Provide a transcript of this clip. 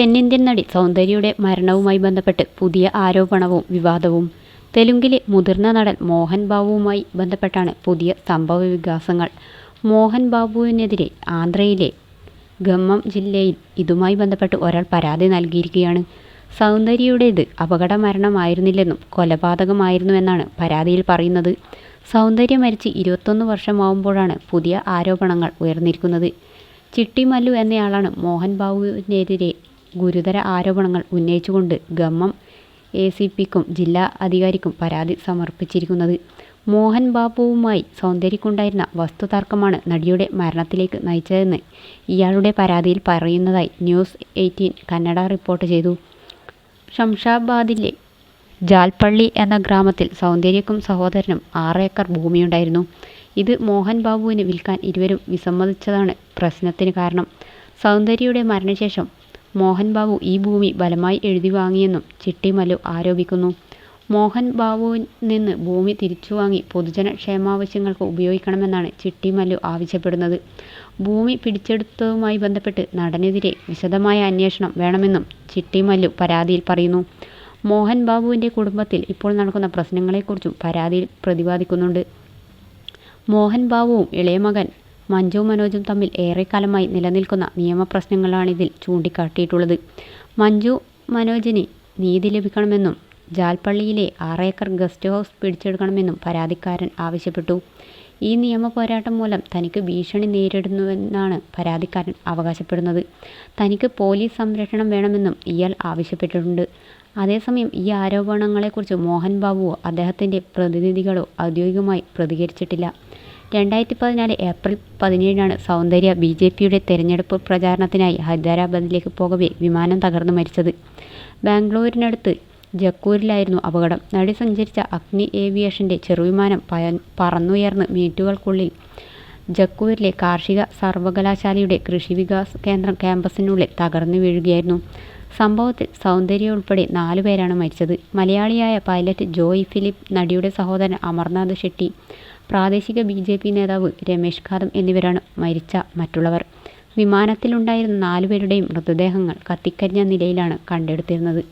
തെന്നിന്ത്യൻ നടി സൗന്ദര്യയുടെ മരണവുമായി ബന്ധപ്പെട്ട് പുതിയ ആരോപണവും വിവാദവും തെലുങ്കിലെ മുതിർന്ന നടൻ മോഹൻ ബാബുവുമായി ബന്ധപ്പെട്ടാണ് പുതിയ സംഭവ വികാസങ്ങൾ മോഹൻ ബാബുവിനെതിരെ ആന്ധ്രയിലെ ഖമ്മം ജില്ലയിൽ ഇതുമായി ബന്ധപ്പെട്ട് ഒരാൾ പരാതി നൽകിയിരിക്കുകയാണ്. സൗന്ദര്യയുടേത് അപകടമരണമായിരുന്നില്ലെന്നും കൊലപാതകമായിരുന്നുവെന്നാണ് പരാതിയിൽ പറയുന്നത്. സൗന്ദര്യ മരിച്ച് ഇരുപത്തൊന്ന് വർഷമാവുമ്പോഴാണ് പുതിയ ആരോപണങ്ങൾ ഉയർന്നിരിക്കുന്നത്. ചിട്ടിമല്ലു എന്നയാളാണ് മോഹൻ ബാബുവിനെതിരെ ഗുരുതര ആരോപണങ്ങൾ ഉന്നയിച്ചുകൊണ്ട് ഖമ്മം എസിപിക്കും ജില്ലാ അധികാരിക്കും പരാതി സമർപ്പിച്ചിരിക്കുന്നത്. മോഹൻ ബാബുവുമായി സൗന്ദര്യക്കുണ്ടായിരുന്ന വസ്തുതർക്കമാണ് നടിയുടെ മരണത്തിലേക്ക് നയിച്ചതെന്ന് ഇയാളുടെ പരാതിയിൽ പറയുന്നതായി ന്യൂസ് എയ്റ്റീൻ കന്നഡ റിപ്പോർട്ട് ചെയ്തു. ഷംഷാബാദിലെ ജാൽപ്പള്ളി എന്ന ഗ്രാമത്തിൽ സൗന്ദര്യക്കും സഹോദരനും ആറ് ഏക്കർ ഭൂമിയുണ്ടായിരുന്നു. ഇത് മോഹൻ ബാബുവിന് വിൽക്കാൻ ഇരുവരും വിസമ്മതിച്ചതാണ് പ്രശ്നത്തിന് കാരണം. സൗന്ദര്യയുടെ മരണശേഷം മോഹൻ ബാബു ഈ ഭൂമി ബലമായി എഴുതി വാങ്ങിയെന്നും ചിട്ടിമല്ലു ആരോപിക്കുന്നു. മോഹൻ ബാബുവിൽ നിന്ന് ഭൂമി തിരിച്ചുവാങ്ങി പൊതുജന ക്ഷേമാവശ്യങ്ങൾക്ക് ഉപയോഗിക്കണമെന്നാണ് ചിട്ടിമല്ലു ആവശ്യപ്പെടുന്നത്. ഭൂമി പിടിച്ചെടുത്തതുമായി ബന്ധപ്പെട്ട് നടനെതിരെ വിശദമായ അന്വേഷണം വേണമെന്നും ചിട്ടിമല്ലു പരാതിയിൽ പറയുന്നു. മോഹൻ ബാബുവിന്റെ കുടുംബത്തിൽ ഇപ്പോൾ നടക്കുന്ന പ്രശ്നങ്ങളെക്കുറിച്ചും പരാതിയിൽ പ്രതിപാദിക്കുന്നുണ്ട്. മോഹൻ ബാബുവും ഇളയ മകൻ മഞ്ജു മനോജും തമ്മിൽ ഏറെക്കാലമായി നിലനിൽക്കുന്ന നിയമപ്രശ്നങ്ങളാണിതിൽ ചൂണ്ടിക്കാട്ടിയിട്ടുള്ളത്. മഞ്ജു മനോജിന് നീതി ലഭിക്കണമെന്നും ജാൽപ്പള്ളിയിലെ ആറേക്കർ ഗസ്റ്റ് ഹൗസ് പിടിച്ചെടുക്കണമെന്നും പരാതിക്കാരൻ ആവശ്യപ്പെട്ടു. ഈ നിയമ പോരാട്ടം മൂലം തനിക്ക് ഭീഷണി നേരിടുന്നുവെന്നാണ് പരാതിക്കാരൻ അവകാശപ്പെടുന്നത്. തനിക്ക് പോലീസ് സംരക്ഷണം വേണമെന്നും ഇയാൾ ആവശ്യപ്പെട്ടിട്ടുണ്ട്. അതേസമയം ഈ ആരോപണങ്ങളെക്കുറിച്ച് മോഹൻ ബാബുവോ അദ്ദേഹത്തിന്റെ പ്രതിനിധികളോ ഔദ്യോഗികമായി പ്രതികരിച്ചിട്ടില്ല. രണ്ടായിരത്തി പതിനാല് ഏപ്രിൽ പതിനേഴിനാണ് സൗന്ദര്യ ബി ജെ പിയുടെ തെരഞ്ഞെടുപ്പ് പ്രചാരണത്തിനായി ഹൈദരാബാദിലേക്ക് പോകവെ വിമാനം തകർന്നു മരിച്ചത്. ബാംഗ്ലൂരിനടുത്ത് ജക്കൂരിലായിരുന്നു അപകടം. നടി സഞ്ചരിച്ച അഗ്നി ഏവിയേഷന്റെ ചെറുവിമാനം പയ പറന്നുയർന്ന് മിനിറ്റുകൾക്കുള്ളിൽ ജക്കൂരിലെ കാർഷിക സർവകലാശാലയുടെ കൃഷി കൃഷിവികാസ് കേന്ദ്രം ക്യാമ്പസിനുള്ളിൽ തകർന്നു വീഴുകയായിരുന്നു. സംഭവത്തിൽ സൗന്ദര്യ ഉൾപ്പെടെ നാലുപേരാണ് മരിച്ചത്. മലയാളിയായ പൈലറ്റ് ജോയ് ഫിലിപ്പ്, നടിയുടെ സഹോദരൻ അമർനാഥ് ഷെട്ടി, പ്രാദേശിക ബി ജെ പി നേതാവ് രമേശ് കാദം എന്നിവരാണ് മരിച്ച മറ്റുള്ളവർ. വിമാനത്തിലുണ്ടായിരുന്ന നാലുപേരുടെയും മൃതദേഹങ്ങൾ കത്തിക്കരിഞ്ഞ നിലയിലാണ് കണ്ടെടുത്തിരുന്നത്.